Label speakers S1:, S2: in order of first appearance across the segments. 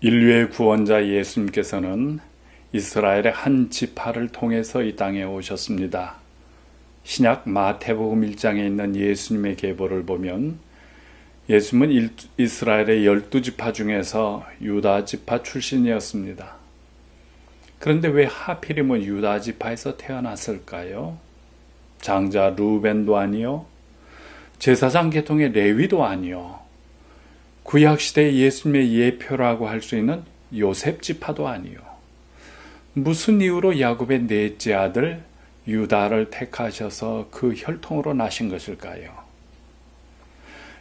S1: 인류의 구원자 예수님께서는 이스라엘의 한 지파를 통해서 이 땅에 오셨습니다. 신약 마태복음 1장에 있는 예수님의 계보를 보면 예수님은 이스라엘의 열두 지파 중에서 유다 지파 출신이었습니다. 그런데 왜 하필이면 유다 지파에서 태어났을까요? 장자 루벤도 아니요, 제사장 계통의 레위도 아니요, 구약 시대 예수님의 예표라고 할 수 있는 요셉 지파도 아니요. 무슨 이유로 야곱의 넷째 아들 유다를 택하셔서 그 혈통으로 나신 것일까요?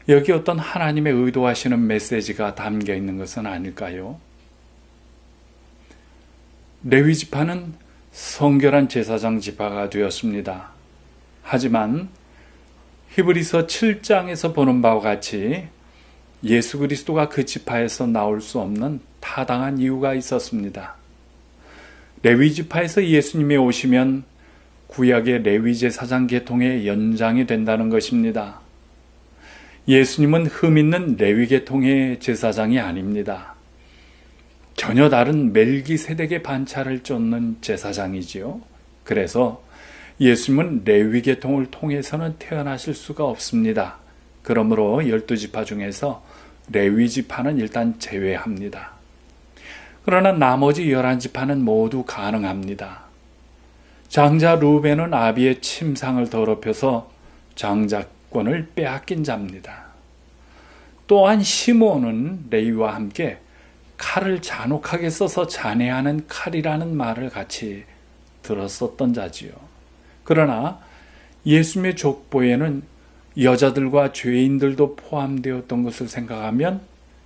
S1: 여기 어떤 하나님의 의도하시는 메시지가 담겨 있는 것은 아닐까요? 레위 지파는 성결한 제사장 지파가 되었습니다. 하지만 히브리서 7장에서 보는 바와 같이 예수 그리스도가 그 지파에서 나올 수 없는 타당한 이유가 있었습니다. 레위 지파에서 예수님이 오시면 구약의 레위 제사장 계통의 연장이 된다는 것입니다. 예수님은 흠 있는 레위 계통의 제사장이 아닙니다. 전혀 다른 멜기세덱의 반차를 쫓는 제사장이지요. 그래서 예수님은 레위 계통을 통해서는 태어나실 수가 없습니다. 그러므로 열두 지파 중에서 레위 지파는 일단 제외합니다. 그러나 나머지 열한 지파는 모두 가능합니다. 장자 루벤은 아비의 침상을 더럽혀서 장자권을 빼앗긴 자입니다. 또한 시몬은 레이와 함께 칼을 잔혹하게 써서 잔해하는 칼이라는 말을 같이 들었었던 자지요. 그러나 예수님의 족보에는 여자들과 죄인들도 포함되었던 것을 생각하면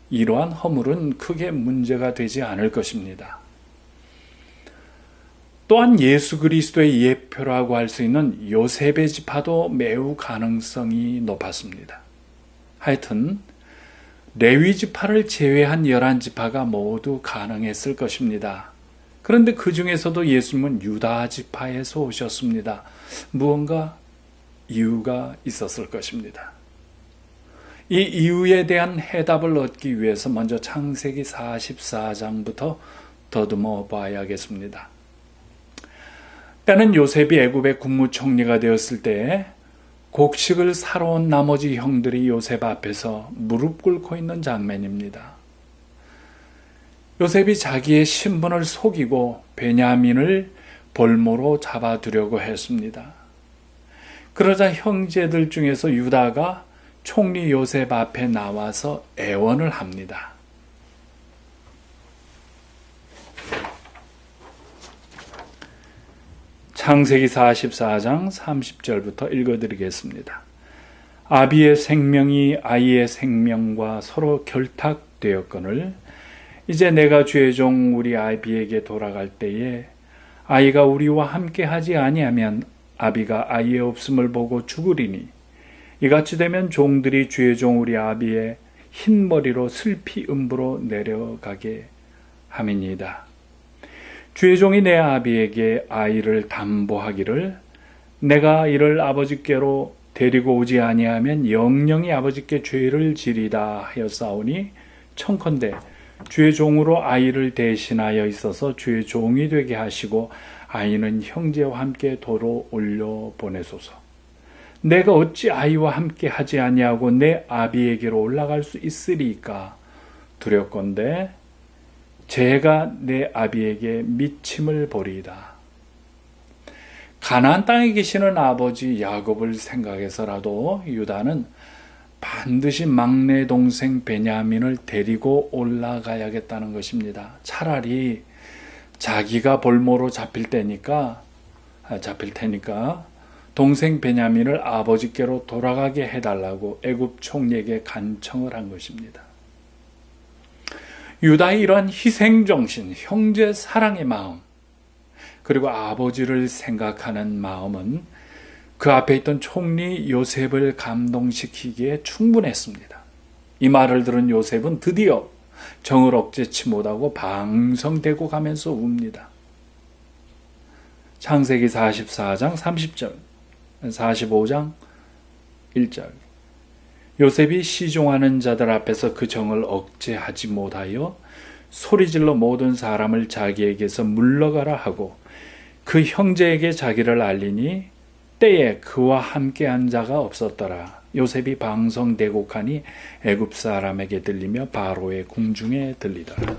S1: 이러한 허물은 크게 문제가 되지 않을 것입니다. 또한 예수 그리스도의 예표라고 할 수 있는 요셉의 지파도 매우 가능성이 높았습니다. 하여튼 레위 지파를 제외한 열한 지파가 모두 가능했을 것입니다. 그런데 그 중에서도 예수님은 유다 지파에서 오셨습니다. 무언가 이유가 있었을 것입니다. 이 이유에 대한 해답을 얻기 위해서 먼저 창세기 44장부터 더듬어 봐야겠습니다. 때는 요셉이 애굽의 국무총리가 되었을 때 곡식을 사러 온 나머지 형들이 요셉 앞에서 무릎 꿇고 있는 장면입니다. 요셉이 자기의 신분을 속이고 베냐민을 볼모로 잡아두려고 했습니다. 그러자 형제들 중에서 유다가 총리 요셉 앞에 나와서 애원을 합니다. 창세기 44장 30절부터 읽어드리겠습니다. 아비의 생명이 아이의 생명과 서로 결탁되었거늘 이제 내가 주의 종 우리 아비에게 돌아갈 때에 아이가 우리와 함께 하지 아니하면 아비가 아이의 없음을 보고 죽으리니 이같이 되면 종들이 주의 종 우리 아비의 흰 머리로 슬피 음부로 내려가게 함이니이다. 주의 종이 내 아비에게 아이를 담보하기를 내가 이를 아버지께로 데리고 오지 아니하면 영영이 아버지께 죄를 지리다 하였사오니 청컨대 주의 종으로 아이를 대신하여 있어서 주의 종이 되게 하시고 아이는 형제와 함께 도로 올려 보내소서. 내가 어찌 아이와 함께 하지 아니하고 내 아비에게로 올라갈 수 있으리까 두렵건대 제가 내 아비에게 미침을 보리이다. 가나안 땅에 계시는 아버지 야곱을 생각해서라도 유다는 반드시 막내 동생 베냐민을 데리고 올라가야겠다는 것입니다. 차라리 자기가 볼모로 잡힐 때니까 아, 잡힐 테니까 동생 베냐민을 아버지께로 돌아가게 해달라고 애굽 총리에게 간청을 한 것입니다. 유다의 이러한 희생 정신, 형제 사랑의 마음, 그리고 아버지를 생각하는 마음은 그 앞에 있던 총리 요셉을 감동시키기에 충분했습니다. 이 말을 들은 요셉은 드디어 정을 억제치 못하고 방성되고 가면서 웁니다. 창세기 44장 30절, 45장 1절. 요셉이 시종하는 자들 앞에서 그 정을 억제하지 못하여 소리질러 모든 사람을 자기에게서 물러가라 하고 그 형제에게 자기를 알리니 때에 그와 함께한 자가 없었더라. 요셉이 방성 대곡하니 애굽 사람에게 들리며 바로의 궁중에 들리더라.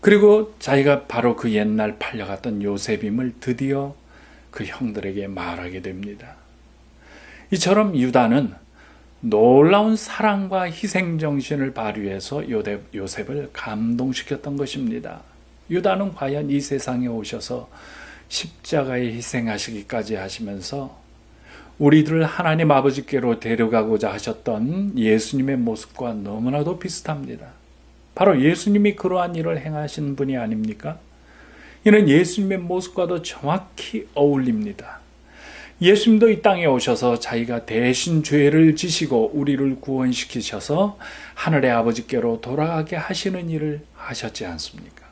S1: 그리고 자기가 바로 그 옛날 팔려갔던 요셉임을 드디어 그 형들에게 말하게 됩니다. 이처럼 유다는 놀라운 사랑과 희생 정신을 발휘해서 요셉을 감동시켰던 것입니다. 유다는 과연 이 세상에 오셔서 십자가에 희생하시기까지 하시면서 우리들을 하나님 아버지께로 데려가고자 하셨던 예수님의 모습과 너무나도 비슷합니다. 바로 예수님이 그러한 일을 행하신 분이 아닙니까? 이는 예수님의 모습과도 정확히 어울립니다. 예수님도 이 땅에 오셔서 자기가 대신 죄를 지시고 우리를 구원시키셔서 하늘의 아버지께로 돌아가게 하시는 일을 하셨지 않습니까?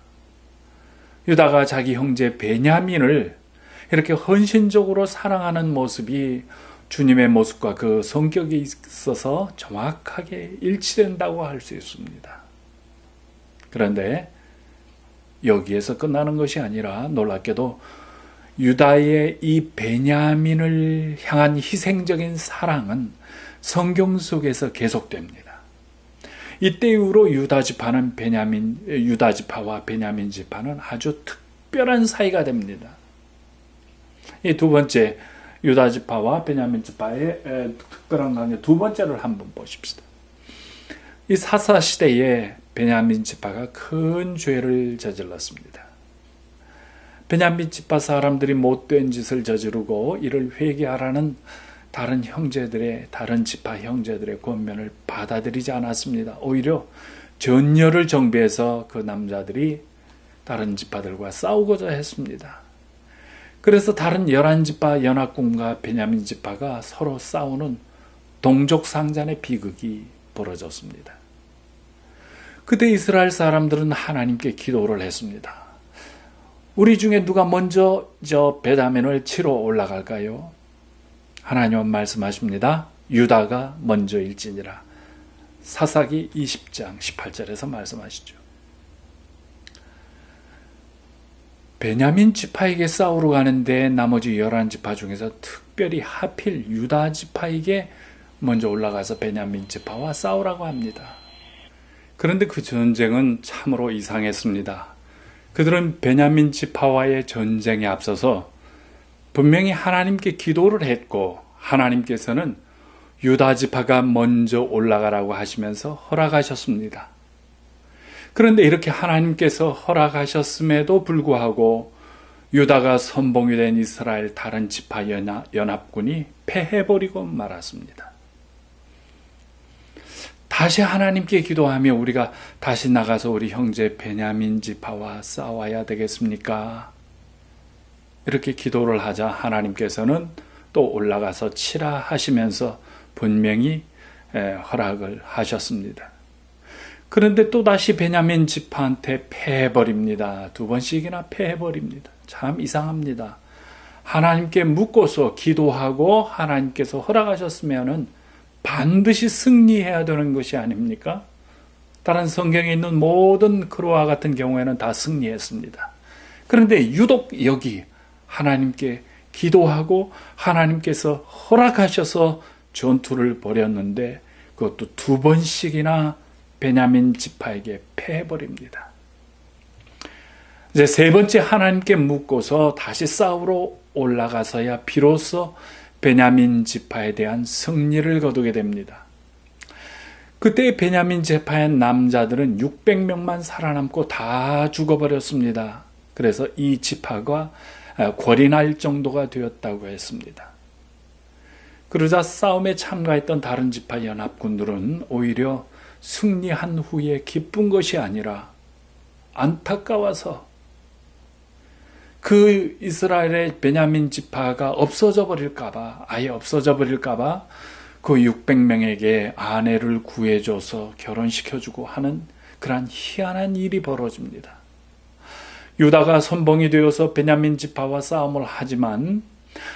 S1: 유다가 자기 형제 베냐민을 이렇게 헌신적으로 사랑하는 모습이 주님의 모습과 그 성격에 있어서 정확하게 일치된다고 할 수 있습니다. 그런데 여기에서 끝나는 것이 아니라 놀랍게도 유다의 이 베냐민을 향한 희생적인 사랑은 성경 속에서 계속됩니다. 이때 이후로 유다 지파는 베냐민 유다 지파와 베냐민 지파는 아주 특별한 사이가 됩니다. 이 두 번째 유다 지파와 베냐민 지파의 특별한 관계 두 번째를 한번 보십시다. 이 사사 시대에 베냐민 지파가 큰 죄를 저질렀습니다. 베냐민 지파 사람들이 못된 짓을 저지르고 이를 회개하라는 다른 형제들의 다른 지파 형제들의 권면을 받아들이지 않았습니다. 오히려 전열을 정비해서 그 남자들이 다른 지파들과 싸우고자 했습니다. 그래서 다른 열한 지파 연합군과 베냐민 지파가 서로 싸우는 동족 상잔의 비극이 벌어졌습니다. 그때 이스라엘 사람들은 하나님께 기도를 했습니다. 우리 중에 누가 먼저 저 베다멘을 치러 올라갈까요? 하나님은 말씀하십니다. 유다가 먼저일지니라. 사사기 20장 18절에서 말씀하시죠. 베냐민 지파에게 싸우러 가는데 나머지 열한 지파 중에서 특별히 하필 유다 지파에게 먼저 올라가서 베냐민 지파와 싸우라고 합니다. 그런데 그 전쟁은 참으로 이상했습니다. 그들은 베냐민 지파와의 전쟁에 앞서서 분명히 하나님께 기도를 했고 하나님께서는 유다 지파가 먼저 올라가라고 하시면서 허락하셨습니다. 그런데 이렇게 하나님께서 허락하셨음에도 불구하고 유다가 선봉이 된 이스라엘 다른 지파 연합군이 패해버리고 말았습니다. 다시 하나님께 기도하며 우리가 다시 나가서 우리 형제 베냐민 지파와 싸워야 되겠습니까? 이렇게 기도를 하자 하나님께서는 또 올라가서 치라 하시면서 분명히 허락을 하셨습니다. 그런데 또다시 베냐민 지파한테 패해버립니다. 두 번씩이나 패해버립니다. 참 이상합니다. 하나님께 묻고서 기도하고 하나님께서 허락하셨으면은 반드시 승리해야 되는 것이 아닙니까? 다른 성경에 있는 모든 크로와 같은 경우에는 다 승리했습니다. 그런데 유독 여기 하나님께 기도하고 하나님께서 허락하셔서 전투를 벌였는데 그것도 두 번씩이나 베냐민 지파에게 패해버립니다. 이제 세 번째 하나님께 묻고서 다시 싸우러 올라가서야 비로소 베냐민 지파에 대한 승리를 거두게 됩니다. 그때 베냐민 지파의 남자들은 600명만 살아남고 다 죽어버렸습니다. 그래서 이 지파가 날 정도가 되었다고 했습니다. 그러자 싸움에 참가했던 다른 지파 연합군들은 오히려 승리한 후에 기쁜 것이 아니라 안타까워서 그 이스라엘의 베냐민 지파가 없어져 버릴까봐, 아예 없어져 버릴까봐 그 600명에게 아내를 구해줘서 결혼시켜주고 하는 그러한 희한한 일이 벌어집니다. 유다가 선봉이 되어서 베냐민 지파와 싸움을 하지만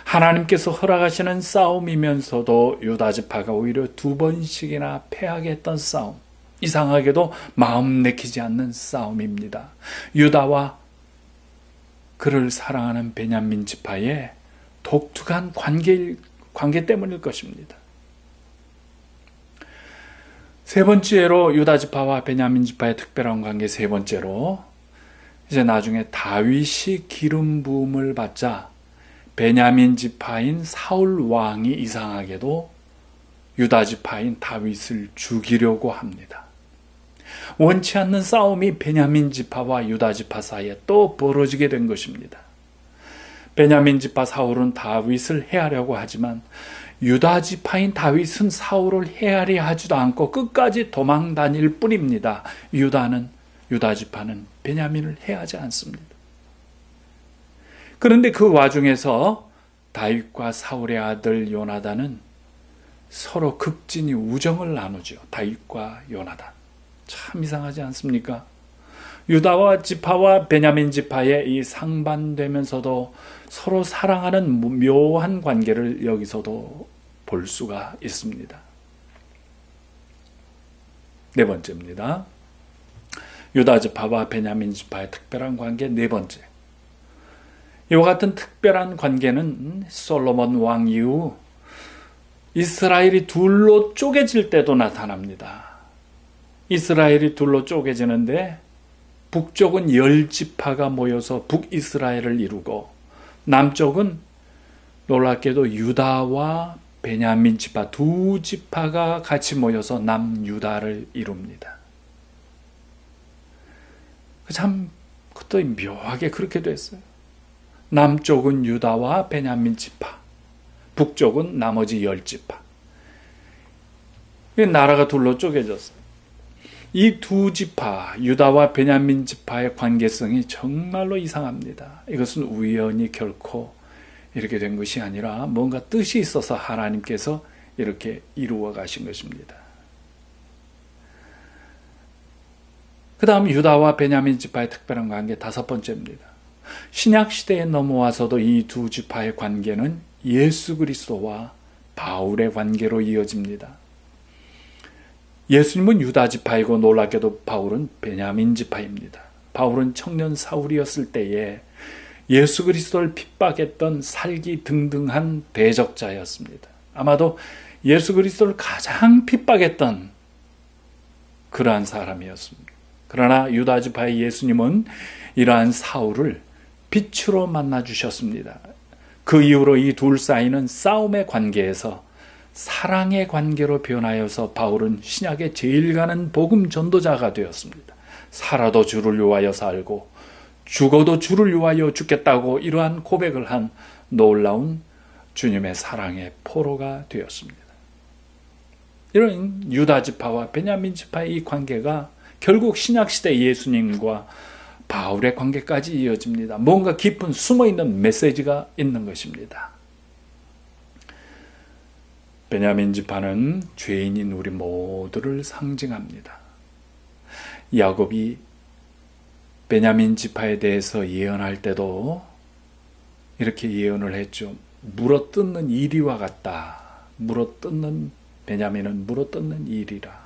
S1: 하나님께서 허락하시는 싸움이면서도 유다 지파가 오히려 두 번씩이나 패하게 했던 싸움. 이상하게도 마음 내키지 않는 싸움입니다. 유다와 그를 사랑하는 베냐민 지파의 독특한 관계, 관계 때문일 것입니다. 세 번째로 유다 지파와 베냐민 지파의 특별한 관계 세 번째로 이제 나중에 다윗이 기름 부음을 받자 베냐민 지파인 사울 왕이 이상하게도 유다 지파인 다윗을 죽이려고 합니다. 원치 않는 싸움이 베냐민 지파와 유다 지파 사이에 또 벌어지게 된 것입니다. 베냐민 지파 사울은 다윗을 해하려고 하지만 유다 지파인 다윗은 사울을 해하려 하지도 않고 끝까지 도망 다닐 뿐입니다. 유다는 유다 지파는 베냐민을 해하지 않습니다. 그런데 그 와중에서 다윗과 사울의 아들 요나단은 서로 극진히 우정을 나누죠. 다윗과 요나단. 참 이상하지 않습니까? 유다와 지파와 베냐민 지파의 이 상반되면서도 서로 사랑하는 묘한 관계를 여기서도 볼 수가 있습니다. 네 번째입니다. 유다 지파와 베냐민 지파의 특별한 관계 네 번째. 이와 같은 특별한 관계는 솔로몬 왕 이후 이스라엘이 둘로 쪼개질 때도 나타납니다. 이스라엘이 둘로 쪼개지는데 북쪽은 열 지파가 모여서 북이스라엘을 이루고 남쪽은 놀랍게도 유다와 베냐민 지파 두 지파가 같이 모여서 남유다를 이룹니다. 참 그것도 묘하게 그렇게 됐어요. 남쪽은 유다와 베냐민 지파, 북쪽은 나머지 열 지파. 나라가 둘로 쪼개졌어요. 이 두 지파, 유다와 베냐민 지파의 관계성이 정말로 이상합니다. 이것은 우연히 결코 이렇게 된 것이 아니라 뭔가 뜻이 있어서 하나님께서 이렇게 이루어 가신 것입니다. 그 다음 유다와 베냐민 지파의 특별한 관계 다섯 번째입니다. 신약 시대에 넘어와서도 이 두 지파의 관계는 예수 그리스도와 바울의 관계로 이어집니다. 예수님은 유다 지파이고 놀랍게도 바울은 베냐민 지파입니다. 바울은 청년 사울이었을 때에 예수 그리스도를 핍박했던 살기 등등한 대적자였습니다. 아마도 예수 그리스도를 가장 핍박했던 그러한 사람이었습니다. 그러나 유다 지파의 예수님은 이러한 사울을 빛으로 만나 주셨습니다. 그 이후로 이 둘 사이는 싸움의 관계에서 사랑의 관계로 변하여서 바울은 신약의 제일 가는 복음 전도자가 되었습니다. 살아도 주를 위하여 살고 죽어도 주를 위하여 죽겠다고 이러한 고백을 한 놀라운 주님의 사랑의 포로가 되었습니다. 이런 유다 지파와 베냐민 지파의 이 관계가 결국 신약시대 예수님과 바울의 관계까지 이어집니다. 뭔가 깊은 숨어 있는 메시지가 있는 것입니다. 베냐민 지파는 죄인인 우리 모두를 상징합니다. 야곱이 베냐민 지파에 대해서 예언할 때도 이렇게 예언을 했죠. 물어뜯는 이리와 같다. 물어뜯는 베냐민은 물어뜯는 일이라.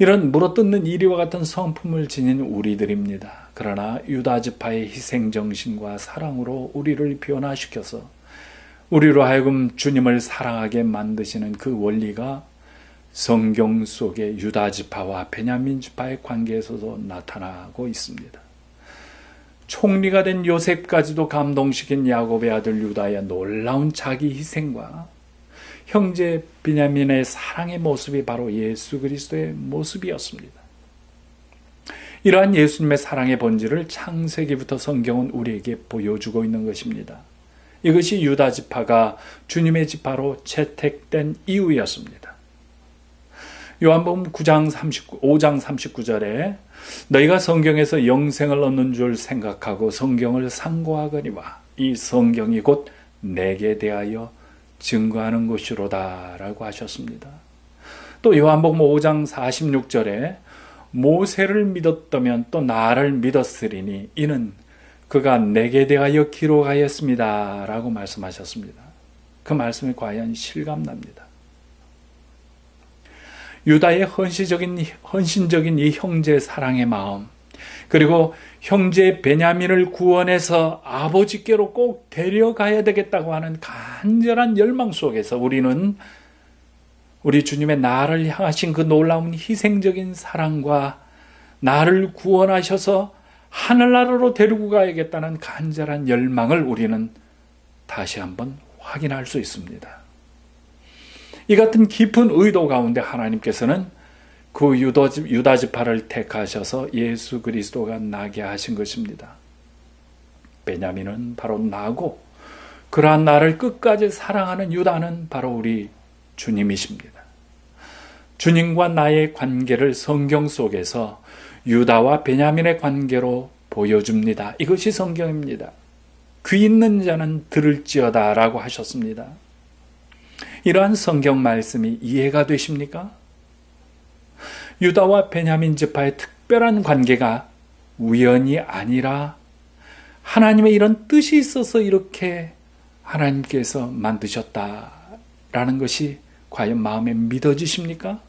S1: 이런 물어뜯는 이리와 같은 성품을 지닌 우리들입니다. 그러나 유다 지파의 희생 정신과 사랑으로 우리를 변화시켜서 우리로 하여금 주님을 사랑하게 만드시는 그 원리가 성경 속의 유다 지파와 베냐민 지파의 관계에서도 나타나고 있습니다. 총리가 된 요셉까지도 감동시킨 야곱의 아들 유다의 놀라운 자기 희생과 형제 비냐민의 사랑의 모습이 바로 예수 그리스도의 모습이었습니다. 이러한 예수님의 사랑의 본질을 창세기부터 성경은 우리에게 보여주고 있는 것입니다. 이것이 유다 지파가 주님의 지파로 채택된 이유였습니다. 요한복음 9장 39, 5장 39절에 너희가 성경에서 영생을 얻는 줄 생각하고 성경을 상고하거니와 이 성경이 곧 내게 대하여 증거하는 것이로다라고 하셨습니다. 또 요한복음 5장 46절에 모세를 믿었다면 또 나를 믿었으리니 이는 그가 내게 대하여 기록하였습니다라고 말씀하셨습니다. 그 말씀이 과연 실감납니다. 유다의 헌시적인, 헌신적인 이 형제 사랑의 마음, 그리고 형제 베냐민을 구원해서 아버지께로 꼭 데려가야 되겠다고 하는 간절한 열망 속에서 우리는 우리 주님의 나를 향하신 그 놀라운 희생적인 사랑과 나를 구원하셔서 하늘나라로 데리고 가야겠다는 간절한 열망을 우리는 다시 한번 확인할 수 있습니다. 이 같은 깊은 의도 가운데 하나님께서는 그 유다 지파를 택하셔서 예수 그리스도가 나게 하신 것입니다. 베냐민은 바로 나고 그러한 나를 끝까지 사랑하는 유다는 바로 우리 주님이십니다. 주님과 나의 관계를 성경 속에서 유다와 베냐민의 관계로 보여줍니다. 이것이 성경입니다. 귀 있는 자는 들을지어다 라고 하셨습니다. 이러한 성경 말씀이 이해가 되십니까? 유다와 베냐민 지파의 특별한 관계가 우연이 아니라 하나님의 이런 뜻이 있어서 이렇게 하나님께서 만드셨다라는 것이 과연 마음에 믿어지십니까?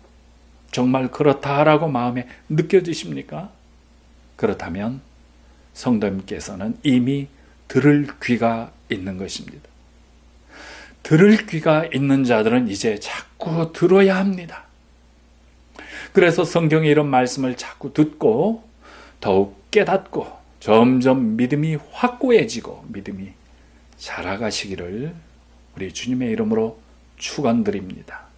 S1: 정말 그렇다라고 마음에 느껴지십니까? 그렇다면 성도님께서는 이미 들을 귀가 있는 것입니다. 들을 귀가 있는 자들은 이제 자꾸 들어야 합니다. 그래서 성경에 이런 말씀을 자꾸 듣고 더욱 깨닫고 점점 믿음이 확고해지고 믿음이 자라가시기를 우리 주님의 이름으로 축원드립니다.